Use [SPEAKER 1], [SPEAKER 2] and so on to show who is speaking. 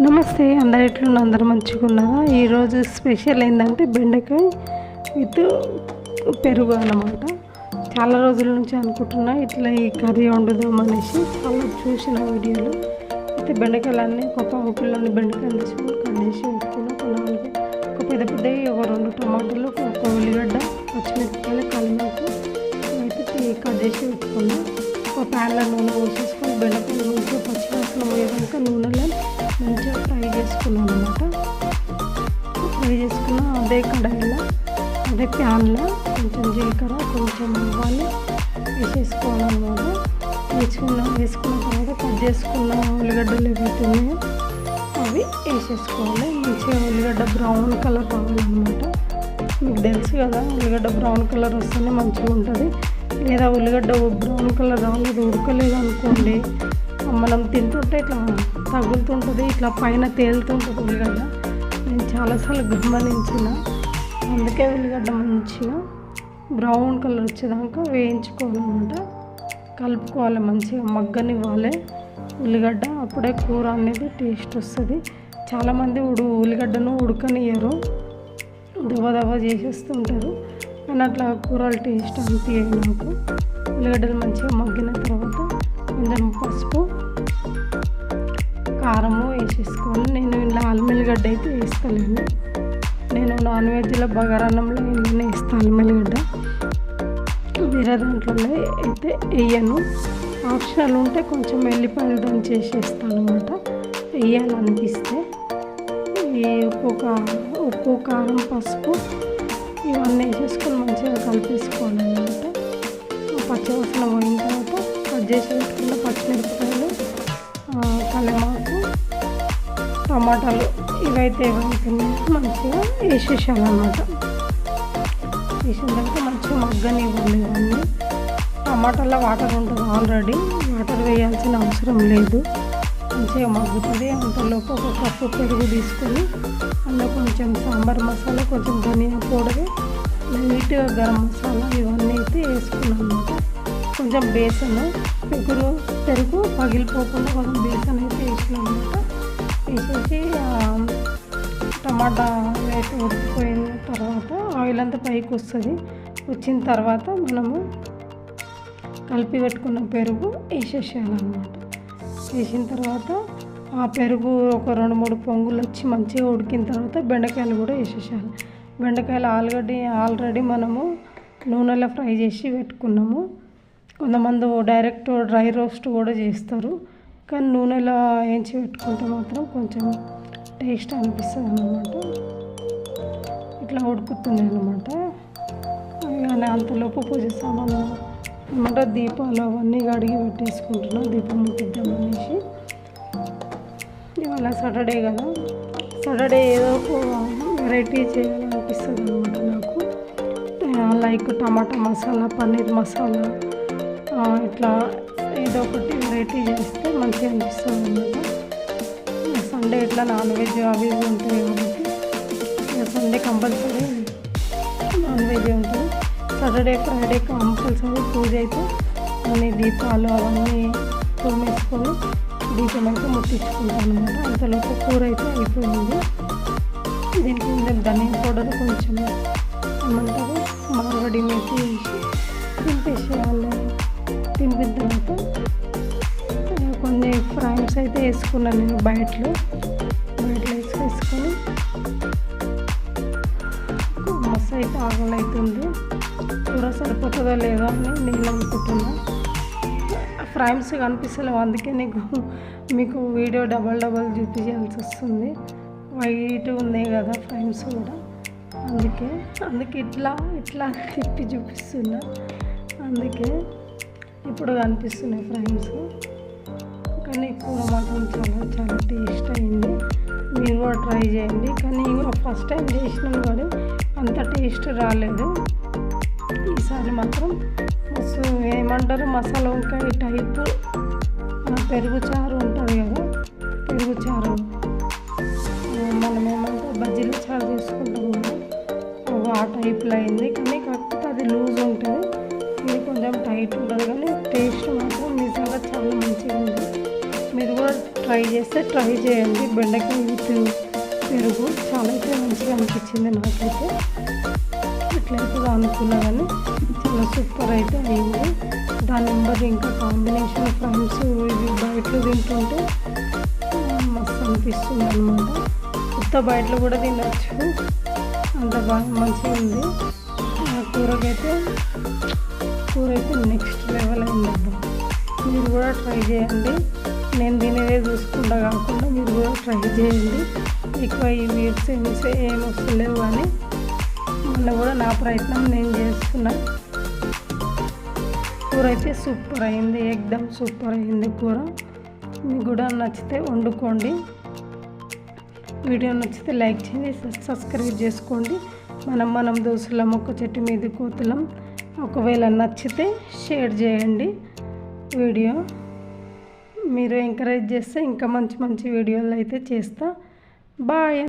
[SPEAKER 1] నమస్తే అందరు ఎట్లున్న అందరు మంచిగా ఉన్నారా? ఈరోజు స్పెషల్ ఏంటంటే బెండకాయ విత్ పెరుగు అన్నమాట. చాలా రోజుల నుంచి అనుకుంటున్నా ఇట్లా ఈ కర్రీ వండుదాం అనేసి. చాలా చూసిన వీడియోలు. అయితే బెండకాయలన్నీ ఒక పావు కిలోని బెండకాయలు తీసుకుని కట్ చేసి కొనాలి ఒక పెద్ద పెద్ద ఒక రెండు టమాటాలు ఒక ఉల్లిగడ్డ పచ్చిమిరపకాయలు కలిమాకు అయితే టీ- కట్ చేసి పెట్టుకున్నా. ఒక ప్యాన్లో నూనె పోసేసుకొని బెండకాయలు మంచిగా పచ్చివాసన నూనెలో మంచిగా ఫ్రై చేసుకున్నాను అనమాట ఫ్రై చేసుకున్న అదే కడాయిలో అదే ప్యాన్లో కొంచెం జీలకర్ర కొంచెం ఆవాలు వేసేసుకోవాలన్నమాట. వేసుకున్న వేసుకున్న తర్వాత కట్ చేసుకున్న ఉల్లిగడ్డలు ఏవైతే అవి వేసేసుకోవాలి. మంచిగా ఉల్లిగడ్డ బ్రౌన్ కలర్ కావాలన్నమాట మీకు తెలుసు కదా ఉల్లిగడ్డ బ్రౌన్ కలర్ వస్తేనే మంచిగా ఉంటుంది. లేదా ఉల్లిగడ్డ బ్రౌన్ కలర్ రాలేదు ఉడకలేదు అనుకోండి మనం తింటుంటే ఇట్లా తగులుతుంటుంది ఇట్లా పైన తేలుతుంటుంది ఉల్లిగడ్డ. నేను చాలాసార్లు గమనించిన. అందుకే ఉల్లిగడ్డ మంచిగా బ్రౌన్ కలర్ వచ్చేదాకా వేయించుకోవాలన్నమాట. కలుపుకోవాలి మంచిగా మగ్గనివ్వాలి ఉల్లిగడ్డ. అప్పుడే కూర అనేది టేస్ట్ వస్తుంది. చాలామంది ఉడు ఉల్లిగడ్డను ఉడకనియరు దవ దవ చేసేస్తుంటారు. కానీ అట్లా కూరలు టేస్ట్ అనిపించాయి నాకు. ఉల్లిగడ్డలు మంచిగా మగ్గిన తర్వాత కారము వేసేసుకోవాలి నేను ఇలా అల్మెల్లిగడ్డ అయితే వేసుకోలేను. నేను నాన్ వెజ్లో బగారన్నంలో నేను వేస్తాను అల్మెల్లిగడ్డ వేరే దాంట్లో అయితే వేయను. ఆప్షనల్ ఉంటే కొంచెం వెల్లిపాయలు దంచి చేసేస్తాను అనమాట వేయాలనిపిస్తే ఈ ఉప్పు కారం ఉప్పు కారం పసుపు ఇవన్నీ వేసేసుకొని మంచిగా కలిపేసుకోవాలన్నమాట. పచ్చివాసన పోయిన తర్వాత కట్ చేసి పెట్టుకున్న పచ్చిమిరపకాయలు ఆ, టమాటాలు ఇవైతే ఏవైతే మంచిగా వేసేసామన్నమాట వేసిన తర్వాత మంచిగా మగ్గనివ్వాలి ఇవన్నీ. టమాటాలో వాటర్ ఉంటుంది ఆల్రెడీ. వాటర్ వేయాల్సిన అవసరం లేదు. మంచిగా మగ్గుతుంది. అంతలోపు ఒక కప్పు పెరుగు తీసుకొని అందులో కొంచెం సాంబార్ మసాలా కొంచెం ధనియా పౌడర్ లైట్గా గరం మసాలా ఇవన్నీ అయితే వేసుకున్నాను అనమాట కొంచెం బేసన్ పెరుగు పెరుగు పగిలిపోకుండా కొంచెం బేసన్ అయితే వేసినాం అనమాట వేసేసి టమాటా వేసి ఉడికిపోయిన తర్వాత ఆయిల్ అంతా పైకి వస్తుంది. వచ్చిన తర్వాత మనము కలిపి పెట్టుకున్న పెరుగు వేసేసేయాలన్నమాట. వేసిన తర్వాత ఆ పెరుగు ఒక రెండు మూడు పొంగులు వచ్చి మంచిగా ఉడికిన తర్వాత బెండకాయలు కూడా వేసేసేయాలి. బెండకాయలు ఆల్రెడీ ఆల్రెడీ మనము నూనెలో ఫ్రై చేసి పెట్టుకున్నాము. కొంతమంది డైరెక్ట్ డ్రై రోస్ట్ కూడా చేస్తారు. కానీ నూనెలో వేయించి పెట్టుకుంటే మాత్రం కొంచెం టేస్ట్ అనిపిస్తుంది అన్నమాట. ఇట్లా ఉడుకుతుంది అనమాట అంతలోపు పూజ సామాను అనమాట దీపాలు అవన్నీ కడిగి పెట్టేసుకుంటున్నాం దీపం ముట్టిద్దాం అనేసి. ఇవాళ సాటర్డే కదా. సాటర్డే ఏదో ఒక వెరైటీ చేయాలనిపిస్తుంది అనమాట నాకు. లైక్ టమాటా మసాలా పన్నీర్ మసాలా ఇట్లా ఏదో ఒకటి వెరైటీ చేస్తే మంచిగా అనిపిస్తుంది అనమాట సండే ఇట్లా నాన్ వెజ్ అవి ఇవి ఉంటాయి కాబట్టి సండే కంపల్సరీ నాన్ వెజ్ ఉంటుంది. సాటర్డే ఫ్రైడే కంపల్సరీ పూజ అయితే అన్ని దీపాలు అవన్నీ తోమేసుకొని దీపం అయితే ముట్టించుకుంటాను అనమాట అంతలోపు కూర అయితే అయిపోయింది. దీనికి కొంచెం పౌడర్ కొంచెం ఏమంటారు? మార్వడి మెత్తి వేసి తింపేసేవాళ్ళు తినిపిద్దామంటే తర్వాత కొన్ని ఫ్రైమ్స్ అయితే వేసుకున్నాను నేను బయటలో. బయటలో వేసి వేసుకొని మస్తు అయితే ఆకలి అవుతుంది. కూర సరిపోతుందో లేదో అని నేను అనుకుంటున్నా. ఫ్రైమ్స్ కనిపిస్తలేవు అందుకే నీకు మీకు వీడియో డబల్ డబల్ చూపించాల్సి వస్తుంది. వైట్ ఉన్నాయి కదా ఫ్రైమ్స్ కూడా. అందుకే అందుకే ఇట్లా ఇట్లా తిప్పి చూపిస్తున్నా. అందుకే ఇప్పుడు కనిపిస్తున్నాయి ఫ్రెండ్స్. కానీ కూర మాత్రం చాలా చాలా టేస్ట్ అయింది. మీరు కూడా ట్రై చేయండి. కానీ ఫస్ట్ టైం చేసినాం కానీ అంత టేస్ట్ రాలేదు. ఈసారి మాత్రం మస్తు ఏమంటారు మసాలా వంకాయ టైపు పెరుగు చారు కొంచెం టైట్ ఉండదు కానీ టేస్ట్ మాత్రం నిజంగా చాలా మంచిగా ఉంది. మీరు కూడా ట్రై చేస్తే ట్రై చేయండి. బెండకాయ విత్ పెరుగు చాలా అయితే మంచిగా అనిపించింది నాకైతే. ఎట్లయితే అనుకున్నా కానీ చాలా సూపర్ అయితే అయింది. దాని నెంబర్ ఇంకా కాంబినేషన్ ఫ్రెండ్స్ ఇవి బయటలో తింటుంటే మస్తు అనిపిస్తుంది అనమాట కొత్త బయటలో కూడా తినచ్చు. అంత బాగా మంచిగా ఉంది. ఆ కూరకైతే కూర అయితే నెక్స్ట్ లెవెల్ అయిందబ్బా మీరు కూడా ట్రై చేయండి. నేను తినేదే చూసుకుంటా కాకుండా మీరు కూడా ట్రై చేయండి. ఎక్కువ ఈ వీడ్స్ ఏం వస్తలేవు కానీ మొన్న కూడా నా ప్రయత్నం నేను చేస్తున్నా. కూర అయితే సూపర్ అయింది ఎగ్దమ్ సూపర్ అయింది కూర. మీకు కూడా నచ్చితే వండుకోండి. వీడియో నచ్చితే లైక్ చేయండి సబ్స్క్రైబ్ చేసుకోండి. మనం మనం దోశల మొక్క చెట్టు మీద కోతులం. ఒకవేళ నచ్చితే షేర్ చేయండి వీడియో. మీరు ఎంకరేజ్ చేస్తే ఇంకా మంచి మంచి వీడియోలు అయితే చేస్తా. బాయ్.